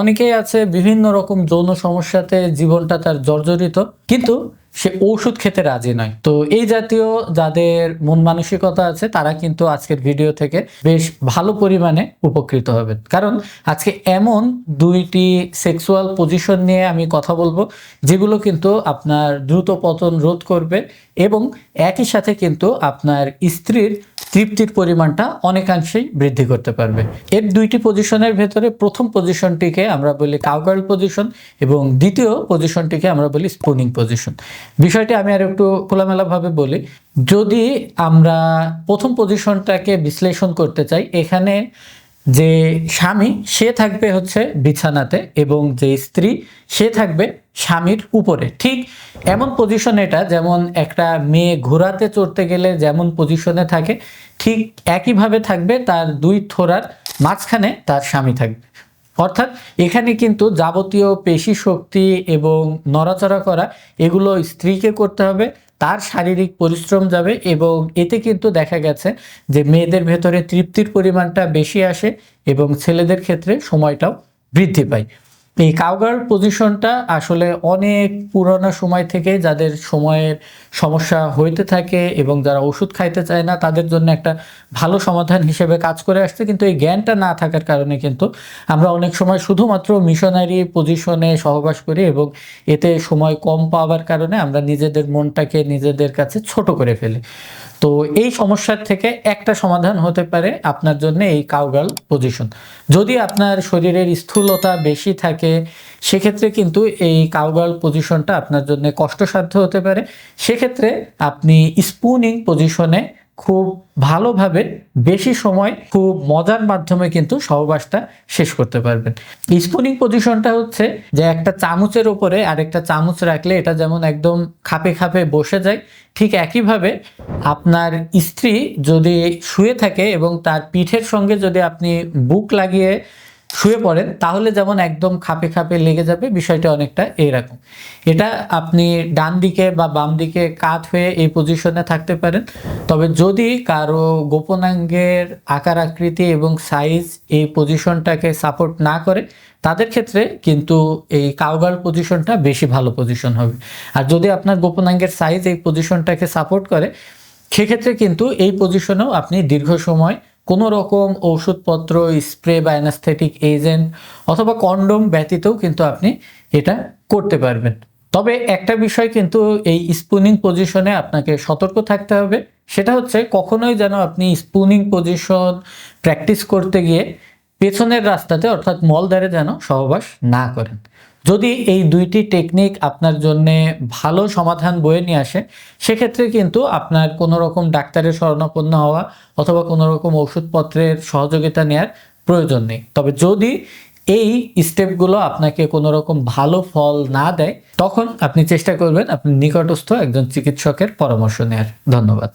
অনেকেই আছে বিভিন্ন রকম যৌন সমস্যাতে জীবনটা তার জর্জরিত, কিন্তু সে ওষুধ খেতে রাজি নয়। তো এই জাতীয় যাদের মন মানসিকতা আছে, তারা কিন্তু আজকের ভিডিও থেকে বেশ ভালো পরিমাণে উপকৃত হবেন। কারণ আজকে এমন দুইটি সেক্সুয়াল পজিশন নিয়ে আমি কথা বলব, যেগুলো কিন্তু আপনার দ্রুত পতন রোধ করবে এবং একই সাথে কিন্তু আপনার স্ত্রীর তৃপ্তির পরিমাণটা অনেকাংশেই বৃদ্ধি করতে পারবে। এর দুইটি পজিশনের ভেতরে প্রথম পজিশনটিকে আমরা বলি কাউগার্ল পজিশন এবং দ্বিতীয় পজিশনটিকে আমরা বলি স্পুনিং পজিশন। বিষয়টি আমি আর একটু খোলামেলাভাবে বলি। যদি আমরা প্রথম পজিশনটাকে বিশ্লেষণ করতে চাই, এখানে যে স্বামী, সে থাকবে হচ্ছে বিছানাতে এবং যে স্ত্রী, সে থাকবে স্বামীর উপরে। ঠিক এমন পজিশন এটা যেমন একটা মেয়ে ঘোরাতে চড়তে গেলে যেমন পজিশনে থাকে, ঠিক একইভাবে থাকবে তার দুই থোড়ার মাঝখানে তার স্বামী থাকবে। অর্থাৎ এখানে কিন্তু যাবতীয় পেশি শক্তি এবং নড়াচড়া করা, এগুলো স্ত্রীকে করতে হবে, তার শারীরিক পরিশ্রম যাবে এবং এতে কিন্তু দেখা গেছে যে মেয়েদের ভেতরে তৃপ্তির পরিমাণটা বেশি আসে এবং ছেলেদের ক্ষেত্রে সময়টাও বৃদ্ধি পায়। এই কাউগার পজিশনটা আসলে অনেক পুরোনো সময় থেকে যাদের সময়ের সমস্যা হইতে থাকে এবং যারা ওষুধ খাইতে চায় না, তাদের জন্য একটা ভালো সমাধান হিসেবে কাজ করে আসছে। কিন্তু এই জ্ঞানটা না থাকার কারণে কিন্তু আমরা অনেক সময় শুধুমাত্র মিশনারি পজিশনে সহবাস করি এবং এতে সময় কম পাওয়ার কারণে আমরা নিজেদের মনটাকে নিজেদের কাছে ছোট করে ফেলি। তো এই সমস্যার থেকে একটা সমাধান হতে পারে আপনার জন্য এই কাউগাল পজিশন যদি আপনার শরীরের স্থূলতা বেশি থাকে, সেক্ষেত্রে কিন্তু এই কাউগাল পজিশনটা আপনার জন্য কষ্টসাধ্য হতে পারে। সেক্ষেত্রে আপনি স্পুনিং পজিশনে খুব ভালোভাবে বেশি সময় খুব মজার মাধ্যমে কিন্তু সহবাসটা শেষ করতে পারবেন। স্পুনিং পজিশনটা হচ্ছে যে একটা চামচের উপরে আরেকটা চামচ রাখলে এটা যেমন একদম খাপে খাপে বসে যায়, ঠিক একইভাবে আপনার স্ত্রী যদি শুয়ে থাকে এবং তার পিঠের সঙ্গে যদি আপনি বুক লাগিয়ে শুয়ে পড়েন, তাহলে যেমন একদম খাপে খাপে লেগে যাবে, বিষয়টা অনেকটা এরকম। এটা আপনি ডান দিকে বা বাম দিকে কাত হয়ে এই পজিশনে থাকতে পারেন। তবে যদি কারও গোপনাঙ্গের আকার, আকৃতি এবং সাইজ এই পজিশনটাকে সাপোর্ট না করে, তাদের ক্ষেত্রে কিন্তু এই কাউগাল পজিশনটা বেশি ভালো পজিশন হবে। আর যদি আপনার গোপনাঙ্গের সাইজ এই পজিশনটাকে সাপোর্ট করে, সেক্ষেত্রে কিন্তু এই পজিশনেও আপনি দীর্ঘ সময় কোনো রকম ওষুধপত্র স্প্রে বা অ্যানাস্থেটিক এজেন্ট অথবা কন্ডোম ব্যতীতও কিন্তু আপনি এটা করতে পারবেন। তবে একটা বিষয় কিন্তু এই স্পুনিং পজিশনে আপনাকে সতর্ক থাকতে হবে, সেটা হচ্ছে কখনোই যেন আপনি স্পুনিং পজিশন প্র্যাকটিস করতে গিয়ে পেছনের রাস্তাতে অর্থাৎ মলদ্বারে যেন সহবাস না করেন। যদি এই দুইটি টেকনিক আপনার জন্য ভালো সমাধান বয়ে নিয়ে আসে, সেক্ষেত্রে কিন্তু আপনার কোনো রকম ডাক্তারের শরণাপন্ন হওয়া অথবা কোনো রকম ওষুধপত্রের সহযোগিতা নেওয়ার প্রয়োজন নেই। তবে যদি এই স্টেপগুলো আপনাকে কোনো রকম ভালো ফল না দেয়, তখন আপনি চেষ্টা করবেন আপনি নিকটস্থ একজন চিকিৎসকের পরামর্শ নেওয়ার ধন্যবাদ।